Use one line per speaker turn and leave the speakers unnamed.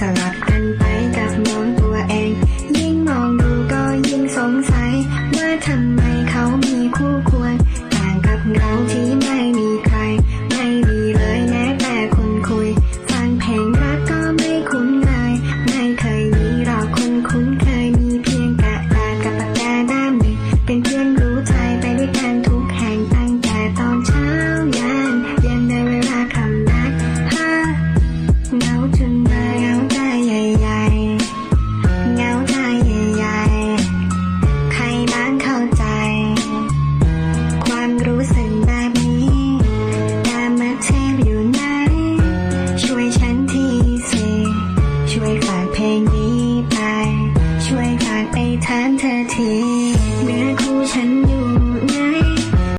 สลับกันไปกับมองตัวเอง ยิ่งมองดูก็ยิ่งสงสัย ว่าทำไมเขามีคู่ควร ต่างกับเราที่ไม่มีใคร ไม่มีเลยแม้แต่คนคุย ฟังเพลงรักก็ไม่คุ้นเลไม่เคยมีหรอกคนคุ้นเคยมีเพียงกระกับปากกาด้ามหอเป็นเพื่อนรู้ใจไปด้วยกันทุกแห่งตั้งแต่ตอนเช้ายันยันในเวลาคำนัดหงาจน พลงนี้ไป ช่วยฝานไปถามเธอทีเมื่อคู่ฉัน